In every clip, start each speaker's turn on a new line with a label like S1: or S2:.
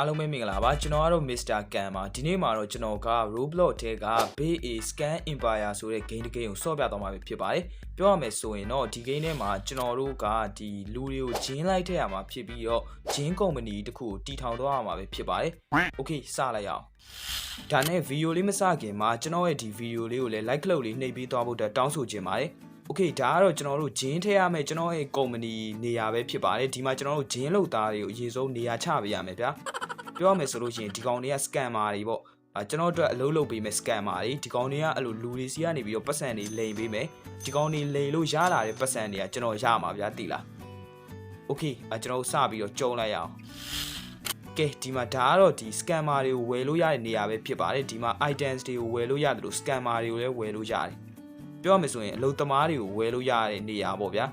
S1: အားလုံးပဲမင်္ဂလာပါကျွန်တော်ကတော့ Mr. Kan ပါဒီနေ့မှာတော့ကျွန်တော်က Roblox ထဲက Bay A Scan Empire ဆိုတဲ့ game တစ် game ကိုဆော့ပြသွားမှာဖြစ်ပါတယ်ပြောရမယ်ဆိုရင်တော့ဒီ game ထဲမှာကျွန်တော်တို့ကဒီလူတွေကိုဂျင်းလိုက်ထည့်ရမှာဖြစ်ပြီးတော့ဂျင်းကုမ္ပဏီတစ်ခုကိုတီထောင်သွားရမှာပဲဖြစ်ပါတယ် Okay စလိုက်ရအောင်ဒါနဲ့ဗီဒီယိုလေးမစခင်မှာကျွန်တော်ရဲ့ဒီဗီဒီယိုလေးကိုလည်း like လုပ်လေးနှိပ်ပြီးသွားဖို့အတွက်တောင်းဆိုချင်ပါတယ် โอเคဒါကတော့ကျွန်တော်တို့ဂျင်းထည့်ရမယ်ကျွန်တော်ရဲ့ကုမ္ပဏီနေရာပဲဖြစ်ပါတယ်ဒီမှာကျွန်တော်တို့ဂျင်းလုပ်သားတွေကိုအရင်ဆုံးနေရာချပေးရမယ်ဗျာ ပြောရမယ်ဆိုလို့ရှိရင်ဒီကောင်တွေက scammer တွေပေါ့အာကျွန်တော်တို့အလုပ်လုပ်ပေးမယ် scammer တွေဒီကောင်တွေကအဲ့လိုလူတွေစီကနေပြီးတော့ပတ်စံတွေလိမ်ပေးမယ်ဒီကောင်တွေလိမ်လို့ရလာတဲ့ပတ်စံတွေကကျွန်တော်ရမှာဗျာတိလား Okay အာကျွန်တော်စပြီးတော့ကြုံလိုက်ရအောင်ကဲဒီမှာဒါကတော့ဒီ scammer တွေကိုဝယ်လို့ရတဲ့နေရာပဲဖြစ်ပါတယ်ဒီမှာ items တွေကိုဝယ်လို့ရတယ်လို့ scammer တွေကိုလည်းဝယ်လို့ရတယ်ပြောရမယ်ဆိုရင်အလုပ်သမားတွေကိုဝယ်လို့ရတဲ့နေရာပေါ့ဗျာ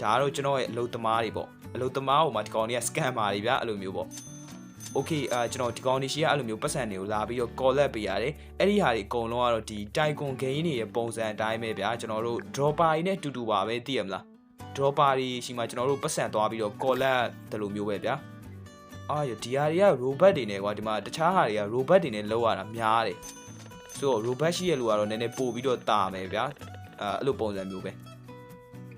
S1: ဒါကတော့ကျွန်တော်ရဲ့အလုပ်သမားတွေပေါ့အလုပ်သမားဟိုမှာဒီကောင်တွေက scammer တွေဗျာအဲ့လိုမျိုးပေါ့ Okay အာကျွန်တော်ဒီကောင်တွေရှိရအဲ့လိုမျိုးပတ်စံတွေကိုလာပြီးတော့ collect ပေးရတယ်အဲ့ဒီဟာတွေအကုန်လုံးကတော့ဒီ Tycoon game တွေရဲ့ပုံစံအတိုင်းပဲဗျာကျွန်တော်တို့ dropper တွေနဲ့တူတူပါပဲသိရမလား dropper တွေရှိမှကျွန်တော်တို့ပတ်စံသွားပြီးတော့ collect တယ်လို့မျိုးပဲဗျာအာရဒီဟာတွေက robot တွေနဲ့ကွာဒီမှာတခြားဟာတွေက robot တွေနဲ့လောက်ရတာများတယ်ဆိုတော့ robot ရှိရလူကတော့နည်းနည်းပို့ပြီးတော့တာမယ်ဗျာ အဲအဲ့လိုပုံစံမျိုးပဲ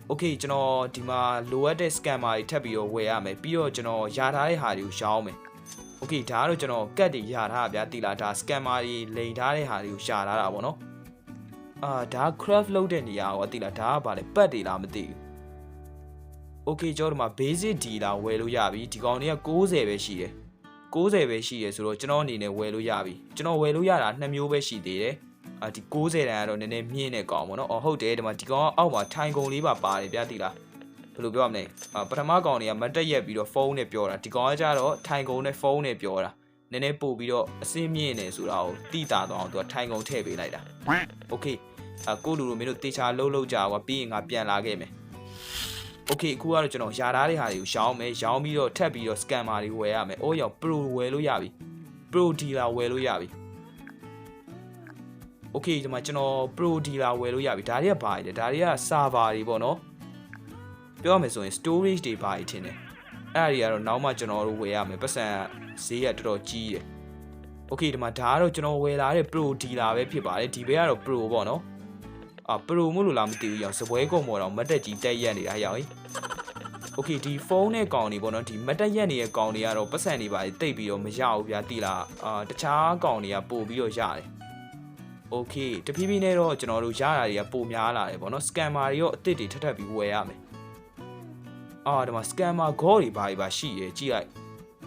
S1: โอเคကျွန်တော်ဒီမှာလိုအပ်တဲ့ scammer တွေထပ်ပြီးတော့ဝယ်ရမယ်ပြီးတော့ကျွန်တော်ယာထားတဲ့ဟာတွေကိုရောင်းမယ် โอเคဒါကတော့ကျွန်တော်ကတ်တွေယာထားတာဗျာတိလာဒါ scammer တွေလိန်ထားတဲ့ဟာတွေကိုရှာထားတာပေါ့နော်အာဒါ craft လုပ်တဲ့နေရာရောတိလာဒါကဘာလဲပတ်တွေလားမသိဘူးโอเคကျွန်တော်ဒီမှာ basic D လာဝယ်လို့ရပြီဒီကောင်တွေက60ပဲရှိတယ်60ပဲရှိတယ်ဆိုတော့ကျွန်တော်အနေနဲ့ဝယ်လို့ရပြီကျွန်တော်ဝယ်လို့ရတာနှစ်မျိုးပဲရှိသေးတယ်အာဒီ60တန်ကတော့နည်းနည်းမြင့်နေကောင်ပေါ့နော်အော်ဟုတ်တယ်ဒီမှာဒီကောင်ကအောက်မှာထိုင်ကုန်လေးပါပါတယ်ဗျာတိလား ဘယ်လိုပြောရမလဲအာပထမကောင်တွေကမတက်ရက်ပြီးတော့ဖုန်းနဲ့ပြောတာဒီကောင်ကကြတော့ထိုင်ကုန်နဲ့ဖုန်းနဲ့ပြောတာနည်းနည်းပို့ပြီးတော့အစင်းမြင့်နေဆိုတာကိုတိတာတော့အောင်သူကထိုင်ကုန်ထည့်ပေးလိုက်တာโอเคအာကိုလူလိုမင်းတို့တေချာလှုပ်လှုပ်ကြပါပြီးရင်ငါပြန်လာခဲ့မယ်โอเคအခုကတော့ကျွန်တော်ယာထားတဲ့ဟာတွေကိုရောင်းမယ်ရောင်းပြီးတော့ထပ်ပြီးတော့ scammer တွေဝယ်ရမယ်အိုးရောက် pro ဝယ်လို့ရပြီ pro dealer ဝယ်လို့ရပြီ โอเคဒီမှာကျွန်တော် pro dealer ဝယ်လို့ရပြီဒါတွေကဘာလဲဒါတွေက server တွေပေါ့နော် ပြောရမယ်ဆိုရင် storage တွေဘာတွေထင်တယ်အဲ့ဒါတွေကတော့နောက်မှကျွန်တော်တို့ဝယ်ရမယ်ပတ်စံဈေးကတော်တော်ကြီးတယ်โอเคဒီမှာဒါကတော့ကျွန်တော်ဝယ်လာတဲ့ pro dealer ပဲဖြစ်ပါတယ်ဒီဘက်ကတော့ pro ပေါ့နော်အာ pro မို့လို့လားမသိဘူးရောင်စပွဲကုန်ပေါ်တော့မတ်တက်ကြီးတက်ရက်နေတာရောင်โอเคဒီဖုန်းနဲ့ကောင်တွေပေါ့နော်ဒီမတ်တက်ရက်နေတဲ့ကောင်တွေကတော့ပတ်စံတွေပါတိတ်ပြီးတော့မရဘူးဗျာတိလားအာတခြားကောင်တွေကပို့ပြီးတော့ရတယ် โอเคတဖြည်းဖြည်းနဲ့တော့ကျွန်တော်တို့ရတာတွေကပိုများလာတယ်ဗောနော် scammer တွေရောအစ်စ်တွေထပ်ထပ်ပြီးဝယ်ရမယ် အာဒီမှာ scammer god တွေဘာတွေပါရှိရဲကြည့်လိုက်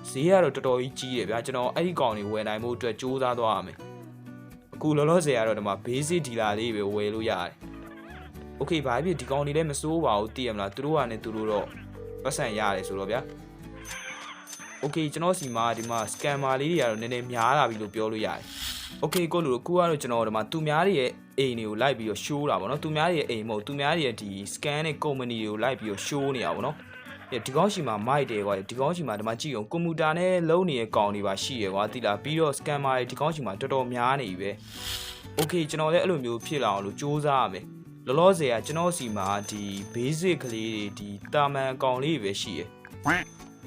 S1: ဈေးကတော့တော်တော်ကြီးကြီးတယ်ဗျာကျွန်တော်အဲ့ဒီကောင်တွေဝယ်နိုင်မှုအတွက်စူးစမ်းသွားရမယ်အခုလောလောဆယ်ကတော့ဒီမှာ basic dealer လေးပဲဝယ်လို့ရတယ် okay ဘာဖြစ်ဒီကောင်တွေလည်းမစိုးပါဘူးသိရမလားသူတို့ကလည်းသူတို့တော့ပတ်စံရတယ်ဆိုတော့ဗျာ โอเคကျွန်တော်စီမှာဒီမှာ scammer လေးတွေကတော့နည်းနည်းများလာပြီလို့ပြောလို့ရတယ် โอเคကိုလူတို့ခုကတော့ကျွန်တော်ဒီမှာသူများတွေရဲ့အိမ်တွေကိုလိုက်ပြီးတော့ show တာပေါ့နော်သူများတွေရဲ့အိမ်မဟုတ်သူများတွေရဲ့ဒီ scan နဲ့ company တွေကိုလိုက်ပြီးတော့ show နေတာပေါ့နော်ဒီကောင်းရှိမှာ mic တယ်ကွာဒီကောင်းရှိမှာဒီမှာကြည့်အောင်ကွန်ပျူတာနဲ့လုံးနေတဲ့ကောင်တွေပါရှိရကွာတိလာပြီးတော့ scammer တွေဒီကောင်းရှိမှာတော်တော်များနေပြီပဲโอเคကျွန်တော်လည်းအဲ့လိုမျိုးဖြစ်လာအောင်လို့စူးစမ်းရမယ်လောလောဆယ်ကကျွန်တော်စီမှာဒီ basic ကလေးတွေဒီတာမန်အကောင်လေးတွေပဲရှိရ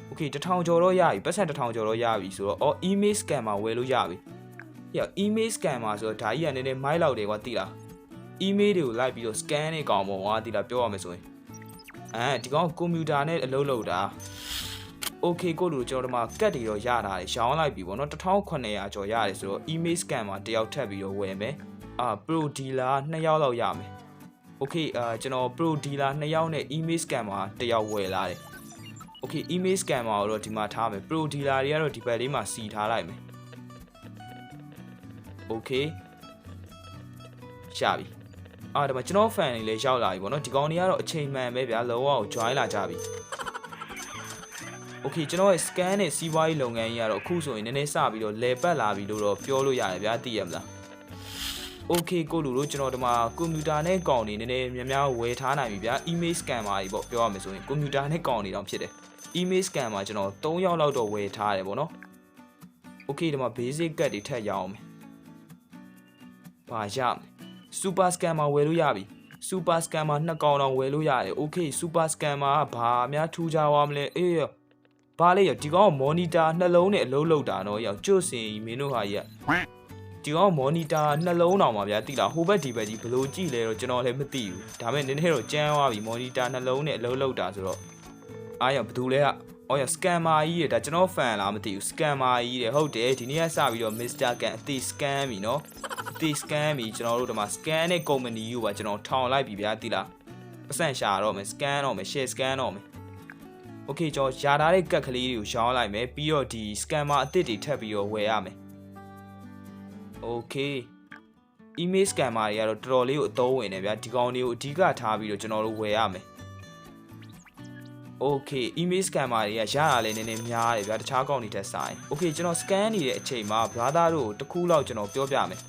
S1: โอเค1000ကျော်တော့ရပြီပတ်စံ1000ကျော်တော့ရပြီဆိုတော့အော် email scammer ဝယ်လို့ရပြီ ။ဟို email scammer ဆိုတော့ဒါကြီးကနည်းနည်းမိုက်လောက်တယ်ကွာတိလား။ email တွေကိုလိုက်ပြီးတော့ scan နေကောင်ပေါ့ကွာတိလားပြောရမယ်ဆိုရင်အဲဒီကောင်ကွန်ပျူတာနဲ့အလုပ်လုပ်တာ။ Okay ကိုလူကျွန်တော်တို့မှာကတ်တွေတော့ရတာလေရောင်းလိုက်ပြီပေါ့နော်1800ကျော်ရတယ်ဆိုတော့ email scammer တယောက်ထပ်ပြီးတော့ဝယ်မယ်။အာ pro dealer 2ယောက်လောက်ရမယ်။ Okay အာကျွန်တော် pro dealer 2ယောက်နဲ့ email scammer တယောက်ဝယ်လာတယ်။ Okay email scammer ကိုတော့ဒီမှာထားမယ် pro dealer တွေကတော့ဒီဘက်လေးမှာစီထားလိုက်မယ် okay ရှာပြီအာဒါမှကျွန်တော် fan တွေလည်းရောက်လာပြီပေါ့နော်ဒီကောင်တွေကတော့အချိန်မှန်ပဲဗျာလောကကို join လာကြပြီ okay ကျွန်တော်ရဲ့ scan နဲ့စီးပွားရေးလုပ်ငန်းကြီးကတော့အခုဆိုရင်နည်းနည်းစပြီးတော့လဲပတ်လာပြီလို့တော့ပြောလို့ရတယ်ဗျာသိရမလား okay ကိုလူတို့ကျွန်တော်ဒီမှာကွန်ပျူတာနဲ့ကောင်တွေနည်းနည်းများများဝယ်ထားနိုင်ပြီဗျာ email scammer တွေပေါ့ပြောရမယ်ဆိုရင်ကွန်ပျူတာနဲ့ကောင်တွေတောင်ဖြစ်တယ် email scammer ကျွန်တော်3ယောက်လောက်တော့ဝယ်ထားတယ်ပေါ့နော် okay ဒီမှာ basic ကတ်တွေထပ်ရအောင်မယ်ဘာရမလဲ super scammer ဝယ်လို့ရပြီ super scammer နှစ်ကောင်တောင်ဝယ်လို့ရတယ် okay super scammer ကဘာများထူးခြားသွားမလဲအေးဘာလဲရောဒီကောင်က monitor နှလုံးနဲ့အလုံးလောက်တာနော်ရောကျွတ်စင်ကြီးမင်းတို့ဟာကြီးကဒီကောင်က monitor နှလုံးတောင်ပါဗျာတိလားဟိုဘက်ဒီဘက်ကြီးဘလို့ကြည့်လဲတော့ကျွန်တော်လည်းမသိဘူးဒါပေမဲ့နည်းနည်းတော့ကြမ်းသွားပြီ monitor နှလုံးနဲ့အလုံးလောက်တာဆိုတော့ အားရောဘယ်သူလဲကအော်ရ scammer ကြီးတဲ့ဒါကျွန်တော် fan လားမသိဘူး scammer ကြီးတဲ့ဟုတ်တယ်ဒီနေ့ကစပြီးတော့ Mr. Can အသေး scam ပြီနော်အသေး scam ပြီကျွန်တော်တို့ဒီမှာ scan တဲ့ company ကိုပါကျွန်တော်ထောင်လိုက်ပြီဗျာတိလားပတ်စံရှာတော့မယ် scan တော့မယ် share scan တော့မယ် Okay ကျွန်တော်ယာထားတဲ့ကတ်ကလေးတွေကိုရှောင်းလိုက်မယ်ပြီးတော့ဒီ scammer အသစ်တွေထပ်ပြီးတော့ဝယ်ရမယ် Okay email scammer တွေကတော့တော်တော်လေးကိုအသုံးဝင်နေဗျာဒီကောင်တွေကိုအဓိကထားပြီးတော့ကျွန်တော်တို့ဝယ်ရမယ် Okay email scammer တွေကရတာလည်းနည်းနည်းများတယ်ဗျာတခြားကောင်တွေထက်ဆိုင် Okay ကျွန်တော် scan နေတဲ့အချိန်မှာ brother တို့ကိုတစ်ခုလောက်ကျွန်တော်ပြောပြမယ်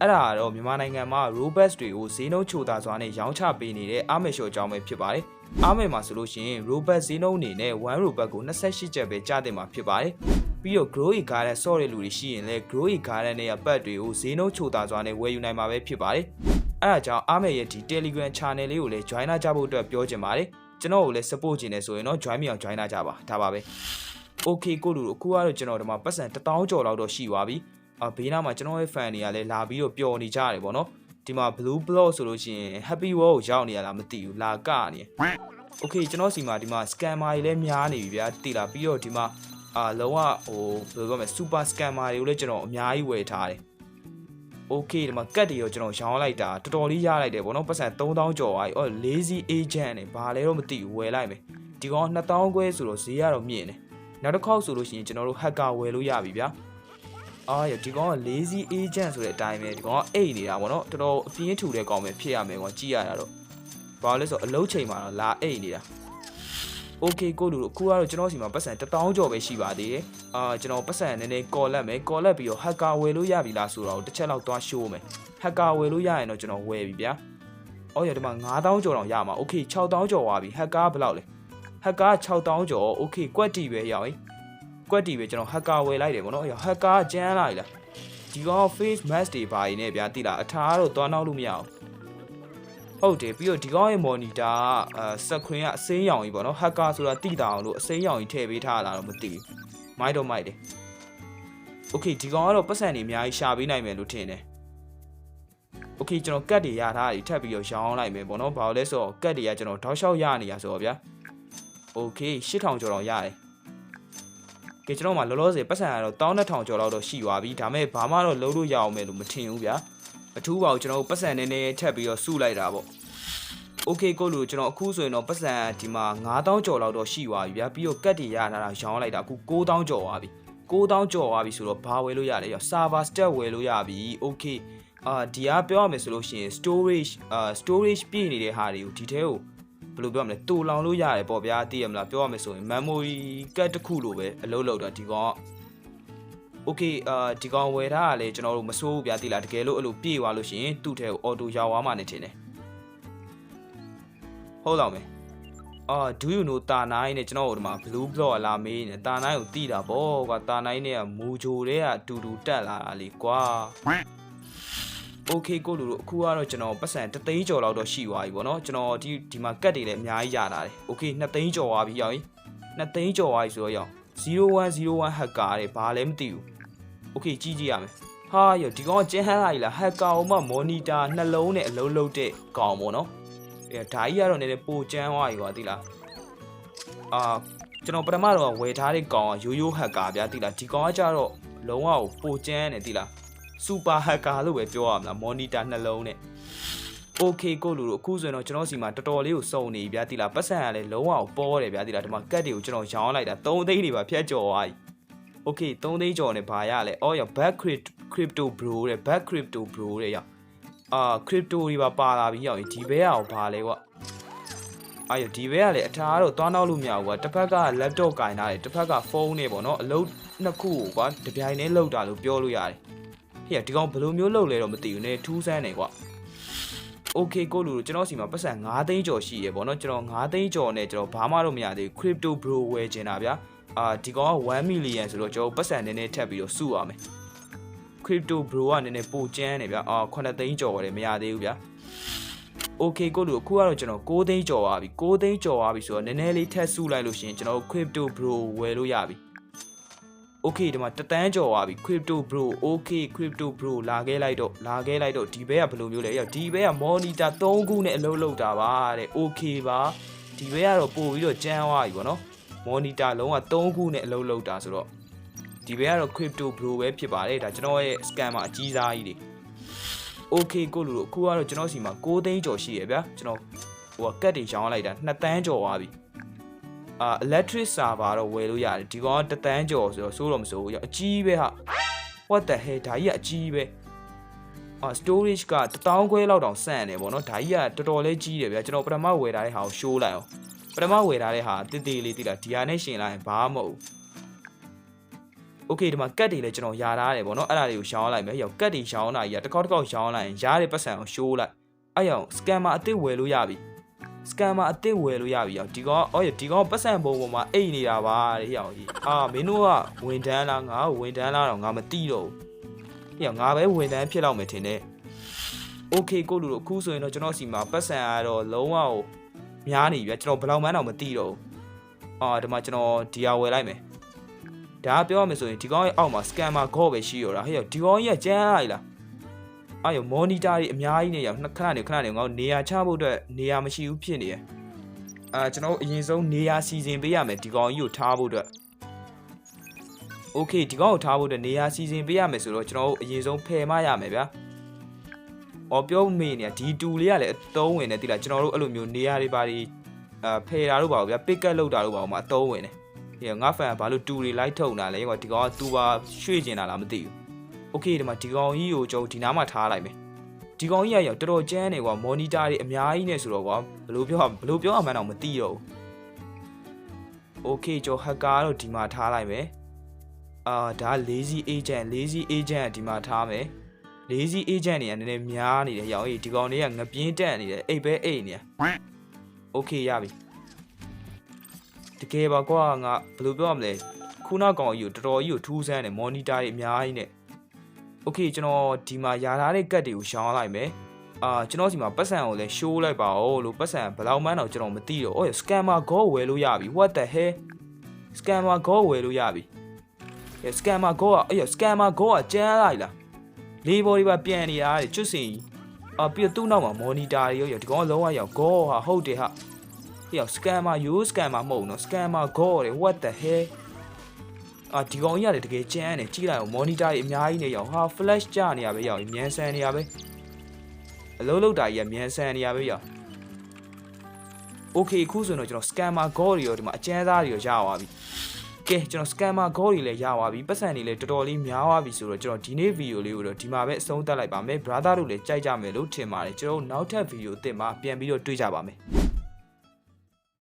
S1: အဲ့ဒါကတော့မြန်မာနိုင်ငံမှာ robust တွေကိုဈေးနှုန်းချိုတာစွာနဲ့ရောင်းချပေးနေတဲ့အာမေရှော့အကြောင်းပဲဖြစ်ပါတယ်အားမယ်မှာဆိုလို့ရှိရင် robot ဈေးနှုန်းအနေနဲ့1 robot ကို28ကျပ်ပဲကျတင်မှာဖြစ်ပါတယ်။ပြီးတော့ grow garden ဆော့တဲ့လူတွေရှိရင်လည်း grow garden နဲ့ပတ်တွေကိုဈေးနှုန်းချိုတာစွာနဲ့ဝယ်ယူနိုင်မှာပဲဖြစ်ပါတယ်။အဲဒါကြောင့်အားမယ်ရဲ့ဒီ Telegram channel လေးကိုလည်း join လာကြဖို့အတွက်ပြောချင်ပါတယ်။ ကျွန်တော်ကိုလည်း support ချင်တယ်ဆိုရင်တော့ join မြောင် join လာကြပါဒါပါပဲ။ Okay ကိုလူတို့အခုကတော့ကျွန်တော်ဒီမှာပတ်စံ1000ကျော်လောက်တော့ရှိသွားပြီ။အာဘေးနားမှာကျွန်တော်ရဲ့ fan တွေကလည်းလာပြီးတော့ပျော်နေကြတယ်ပေါ့နော်။ဒီမှာ blue block ဆိုလို့ရှိရင် happy world ကိုရောက်နေရလားမသိဘူးလာကနေ။ Okay ကျွန်တော်စီမှာဒီမှာ scammer တွေလည်းများနေပြီဗျာတိလာပြီးတော့ဒီမှာအာလုံးဝဟိုဘယ်လိုပြောမလဲ super scammer တွေကိုလည်းကျွန်တော်အများကြီးဝယ်ထားတယ် Okay ဒီမှာကတ်တွေရောကျွန်တော်ရောင်းလိုက်တာတော်တော်လေးရလိုက်တယ်ဗောနော်ပတ်စံ3000ကျော်သွားပြီအော် lazy agent နဲ့ဘာလဲတော့မသိဘူးဝယ်လိုက်မယ်ဒီကောင်2000ခွဲဆိုတော့ဈေးကတော့မြင့်တယ်နောက်တစ်ခေါက်ဆိုလို့ရှိရင်ကျွန်တော်တို့ hacker ဝယ်လို့ရပြီဗျာအာရဒီကောင်က lazy agent ဆိုတဲ့အတိုင်းပဲဒီကောင်ကအိတ်နေတာဗောနော်တော်တော်အပြင်းထူတဲ့ကောင်ပဲဖြစ်ရမယ်ကွာကြည့်ရတာတော့ဘာလဲဆိုတော့အလုံးချိန်မှာတော့လာအိတ်နေတာ Okay ကိုလူတို့အခုကတော့ကျွန်တော်စီမှာပတ်စံ1000ကျော်ပဲရှိပါသေးတယ်။အာကျွန်တော်ပတ်စံနည်းနည်းကော်လက်မယ်ကော်လက်ပြီးတော့ hacker ဝယ်လို့ရပြီလားဆိုတော့တစ်ချက်လောက်သွားရှိုးမယ်။ hacker ဝယ်လို့ရရင်တော့ကျွန်တော်ဝယ်ပြီဗျာ။အော်ရဒီမှာ9000ကျော်တောင်ရမှာ။ Okay 6000ကျော်သွားပြီ။ hacker ဘယ်လောက်လဲ။ hacker 6000ကျော် Okay ကွက်တီပဲရောက်ရင်ကွက်တီပဲကျွန်တော် hacker ဝယ်လိုက်တယ်ဗောနော်။ hacker ကျန်းလာပြီလား။ဒီကောင် face mask တွေပါနေဗျာတိလားအထာကတော့သွားနောက်လို့မရအောင်။ ဟုတ်တယ်ပြီးတော့ဒီကောင်ရဲ့ monitor ကအဲ screen ကအစိမ်းရောင်ကြီးပေါ့နော် hacker ဆိုတာတိတာအောင်လို့အစိမ်းရောင်ကြီးထည့်ပေးထားတာတော့မသိဘူးမိုက်တော့မိုက်တယ် okay ဒီကောင်ကတော့ပတ်စံနေအများကြီးရှာပေးနိုင်မယ်လို့ထင်တယ် okay ကျွန်တော်ကတ်တွေရထားတာထပ်ပြီးတော့ရောင်းလိုက်မယ်ပေါ့နော်ဘာလို့လဲဆိုတော့ကတ်တွေကကျွန်တော်တောက်လျှောက်ရနေရဆိုတော့ဗျာ okay 8000ကျော်တော့ရတယ်ကဲကျွန်တော်မှလောလောဆယ်ပတ်စံကတော့12000ကျော်လောက်တော့ရှိသွားပြီဒါမဲ့ဘာမှတော့လုံးလို့ရအောင်မယ်လို့မထင်ဘူးဗျာ အထူးပါဘူးကျွန်တော်တို့ပတ်စံနည်းနည်းထပ်ပြီးတော့စုလိုက်တာပေါ့โอเคကိုလူကျွန်တော်အခုဆိုရင်တော့ပတ်စံဒီမှာ9000ကျော်လောက်တော့ရှိသွားပြီဗျာပြီးတော့ကတ်တွေရထားတာရောင်းလိုက်တာအခု9000ကျော်သွားပြီ9000ကျော်သွားပြီဆိုတော့ဘာဝယ်လို့ရလဲရော server step ဝယ်လို့ရပြီโอเคအာဒီကပြောရမယ်ဆိုလို့ရှိရင် storage အာ storage ပြည့်နေတဲ့ဟာတွေကိုဒီထဲကိုဘယ်လိုပြောမလဲတူလောင်လို့ရတယ်ပေါ့ဗျာသိရမလားပြောရမယ်ဆိုရင် memory ကတ်တစ်ခုလိုပဲအလုပ်လုပ်တာဒီကောင်က okay အာဒီကောင်ဝယ်ထားတာလေကျွန်တော်တို့မစိုးဘူးဗျာတိလားတကယ်လို့အဲ့လိုပြေးသွားလို့ရှိရင်သူ့ထဲကို auto ရောက်သွားမှနေထင်တယ်ဟုတ်တော့မယ်အာ do you know တာနိုင်နဲ့ကျွန်တော်တို့ဒီမှာ blue block လာမေးနေတာနိုင်ကိုတီးတာပေါ့ကွာတာနိုင်နဲ့ကမူဂျိုတွေကအတူတူတက်လာတာလေကွာ okay ကိုလူတို့အခုကတော့ကျွန်တော်ပတ်စံ3သိန်းကျော်လောက်တော့ရှိသွားပြီပေါ့နော်ကျွန်တော်ဒီဒီမှာကတ်တွေလည်းအများကြီးရတာတယ် okay 2သိန်းကျော်သွားပြီရောက်ရင်2သိန်းကျော်သွားပြီဆိုတော့ရောက်0101 hacker တဲ့ဘာလဲမသိဘူး okay ကြည့်ကြည့်ရမယ်ဟာယောဒီကောင်ကကျင်းဟန်းလာကြီးလား hacker ဟိုမှာ monitor နှလုံးနဲ့အလုံးလုံးတဲ့ကောင်ပေါ့နော်အဲဒါကြီးကတော့နည်းနည်းပိုကျန်းသွားပြီကွာသိလားအာကျွန်တော်ပထမတော့ဝယ်ထားတဲ့ကောင်ကရိုးရိုး hacker ဗျာသိလားဒီကောင်ကကြတော့လုံးဝကိုပိုကျန်းတယ်သိလား super hacker လို့ပဲပြောရမလား monitor နှလုံးနဲ့ okay ကိုလူတို့အခုဆိုရင်တော့ကျွန်တော်စီမှာတော်တော်လေးကိုစုံနေပြီဗျာတိလားပတ်စံကလည်းလုံးဝကိုပေါ်တယ်ဗျာတိလားဒီမှာကတ်တွေကိုကျွန်တော်ရောင်းလိုက်တာ3သိန်းတွေပါဖြတ်ကျော်သွားပြီ okay 3သိန်းကျော်နဲ့ဘာရလဲအော်ရ back crypto bro တဲ့ back crypto bro တဲ့ရအာ crypto တွေပါပါလာပြီရောက်ရင်ဒီဘဲကအောင်ဘာလဲကွာအာရဒီဘဲကလည်းအထားတော့သွားနောက်လို့မရဘူးကွာတစ်ဖက်က laptop ကင်ထားတယ်တစ်ဖက်ကဖုန်းနဲ့ပေါ့နော်အလုပ်နှစ်ခုကိုကွာတပြိုင်တည်းလောက်တာလို့ပြောလို့ရတယ်ဟေ့ဒီကောင်ဘယ်လိုမျိုးလုပ်လဲတော့မသိဘူးねထူးဆန်းနေကွာ okay ကိုလူတို့ကျွန်တော်စီမှာပတ်စံ9သိန်းကျော်ရှိရပေါ့နော်ကျွန်တော်9သိန်းကျော်နဲ့ကျွန်တော်ဘာမှတော့မရသေးဘူး crypto bro ဝယ်ချင်တာဗျာ အာဒီကောင်က1 million ဆိုတော့ကျွန်တော်ပတ်စံနည်းနည်းထပ်ပြီးတော့စုရမယ် crypto bro ကနည်းနည်းပိုကျန်းနေဗျာအာ9သိန်းကျော်တယ်မရသေးဘူးဗျာ okay ကိုလူအခုကတော့ကျွန်တော်6သိန်းကျော်သွားပြီ6သိန်းကျော်သွားပြီဆိုတော့နည်းနည်းလေးထက်စုလိုက်လို့ရှရင်ကျွန်တော် crypto bro ဝယ်လို့ရပြီ okay ဒီမှာတတန်းကျော်သွားပြီ crypto bro okay crypto bro လာခဲ့လိုက်တော့လာခဲ့လိုက်တော့ဒီဘက်ကဘယ်လိုမျိုးလဲရောက်ဒီဘက်က monitor 3ခုနဲ့အလုပ်လုပ်တာပါတဲ့ okay ပါဒီဘက်ကတော့ပို့ပြီးတော့ကျန်းသွားပြီပေါ့နော် monitor လုံးဝ3ခုနဲ့အလုပ်လုပ်တာဆိုတော့ဒီဘက်ကတော့ crypto bro ပဲဖြစ်ပါတယ်ဒါကျွန်တော်ရဲ့ scam အကြီးစားကြီးတွေ okay ကိုလူတို့အခုကတော့ကျွန်တော်စီမှာ6သိန်းကျော်ရှိရဗျာကျွန်တော်ဟိုကကတ်တွေရောင်းလိုက်တာ2တန်းကျော်သွားပြီအာ electric server တော့ဝယ်လို့ရတယ်ဒီကောင်က1တန်းကျော်ဆိုတော့စိုးတော့မစိုးဘူးရောအကြီးပဲဟာ what the hell ဒါကြီးကအကြီးပဲအာ storage က1000ခွဲလောက်တောင်ဆန့်နေပေါ့နော်ဒါကြီးကတော်တော်လေးကြီးတယ်ဗျာကျွန်တော်ပထမဝယ်ထားတဲ့ဟာကို show လိုက်အောင် ပထမဝယ်ထားတဲ့ဟာတိတိလေးတိလားဒီဟာနဲ့ရှင်လိုက်ရင်ဘာမှမဟုတ်ဘူး okay ဒီမှာကတ်တွေလည်းကျွန်တော်ယာထားတယ်ပေါ့နော်အဲ့ဒါတွေကိုရှောင်းလိုက်မယ်ရောက်ကတ်တွေရှောင်းတာကြီးကတစ်ခေါက်တစ်ခေါက်ရှောင်းလိုက်ရင်ရားတဲ့ပတ်စံကို show လိုက်အဲ့ရောင် scammer အစ်စ်ဝယ်လို့ရပြီ scammer အစ်စ်ဝယ်လို့ရပြီရောဒီကောင်အော်ဒီကောင်ပတ်စံပုံပေါ်မှာအိတ်နေတာပါတဲ့ရောင်ကြီးအာမင်းတို့ကဝန်တန်းလားငါကဝန်တန်းလားတော့ငါမသိတော့ဘူးရောငါပဲဝန်တန်းဖြစ်တော့မယ်ထင်တယ် okay ကိုလူတို့အခုဆိုရင်တော့ကျွန်တော်စီမှာပတ်စံကတော့လုံးဝကို များနေပြီဗျာကျွန်တော်ဘယ်လောက်မှန်းတော့မသိတော့ဘူးအာဒီမှာကျွန်တော်ဒီဟာဝယ်လိုက်မယ်ဒါကပြောရမယ်ဆိုရင်ဒီကောင်ရဲ့အောက်မှာ scammer ခေါ့ပဲရှိရတာဟဲ့ရောဒီကောင်ကြီးကကျန်းလိုက်လားအဲ့ရော monitor တွေအများကြီးနေရောခဏနေခဏနေငါတို့နေရာချဖို့အတွက်နေရာမရှိဘူးဖြစ်နေရအာကျွန်တော်တို့အရင်ဆုံးနေရာစီစဉ်ပေးရမယ်ဒီကောင်ကြီးကိုထားဖို့အတွက် Okay ဒီကောင်ကိုထားဖို့အတွက်နေရာစီစဉ်ပေးရမယ်ဆိုတော့ကျွန်တော်တို့အရင်ဆုံးဖယ်မရမယ်ဗျာ။ အော်ပြောမေးနေဒီတူလေးကလည်းအသုံးဝင်နေတိလားကျွန်တော်တို့အဲ့လိုမျိုးနေရာတွေပါဒီအာဖယ်တာတို့ပါဘူးဗျာ pick up လုပ်တာတို့ပါဘူးမအသုံးဝင်နေ။ ဒီငါဖန်ကဘာလို့တူတွေလိုက်ထုတ်တာလဲကွာဒီကောင်ကတူပါရွှေ့ကျင်တာလားမသိဘူးโอเคဒီမှာဒီကောင်ကြီးကိုကျွန်တော်ဒီနားမှာထားလိုက်မယ်ဒီကောင်ကြီးကရောက်တော်တော်ကျန်းနေကွာမော်နီတာတွေအများကြီးနေဆိုတော့ကွာဘယ်လိုပြောဘယ်လိုပြောရမှန်းတော့မသိတော့ဘူးโอเคကျွန်တော်ဟက်ကာတော့ဒီမှာထားလိုက်မယ်အာဒါ lazy agent lazy agent ကဒီမှာထားမယ် lazy agent တွေကနည်းနည်းများနေတယ်ရောက်အေးဒီကောင်တွေကငပြင်းတက်နေတယ်အိတ်ပဲအိတ်နေတယ်โอเคရပြီ တကယ်ပါကွာငါဘယ်လိုပြောရမလဲခုနကောင်ကြီးကိုတော်တော်ကြီးကိုထူးဆန်းတယ်မော်နီတာတွေအများကြီးနဲ့โอเคကျွန်တော်ဒီမှာယာထားတဲ့ကတ်တွေကိုရှောင်းလိုက်မယ်အာကျွန်တော်ဒီမှာပတ်စံကိုလည်း show လိုက်ပါဦးလို့ပတ်စံဘယ်လောက်မှန်းတော့ကျွန်တော်မသိတော့အော် scammer go ဝယ်လို့ရပြီ what the hell scammer go ဝယ်လို့ရပြီ scammer go ကအေး scammer go ကကျန်းလိုက်လား လေးဘော်ဒီပါပြန်နေရတယ်ကျွတ်စင်ကြီးအာပြီးတော့သူ့နောက်မှာ monitor တွေရောဒီကောင်ကလုံးဝရောက် go ဟာဟုတ်တယ်ဟာဟေ့ scammer you scammer မဟုတ်ဘူးနော် scammer go တယ် what the hell အာဒီကောင်ကြီးရတယ်တကယ်ကျန်းတယ်ကြည့်လိုက်အောင် monitor တွေအများကြီးနေရောင်ဟာ flash ကျနေရပဲရောင်မြန်ဆန်နေရပဲအလုံးလုံးတာကြီးကမြန်ဆန်နေရပဲရောင် okay အခုဆိုရင်တော့ကျွန်တော် scammer go တွေရောဒီမှာအကျန်းသားတွေရောရသွားပြီ ကဲကျွန်တော် scammer go တွေလည်းရသွားပြီပတ်စံတွေလည်းတော်တော်လေးများသွားပြီဆိုတော့ကျွန်တော်ဒီနေ့ဗီဒီယိုလေးကိုတော့ဒီမှာပဲအဆုံးသတ်လိုက်ပါမယ် brother တို့လည်းကြိုက်ကြမယ်လို့ထင်ပါတယ်ကျွန်တော်တို့နောက်ထပ်ဗီဒီယိုအသစ်မှာပြန်ပြီးတော့တွေ့ကြပါမယ်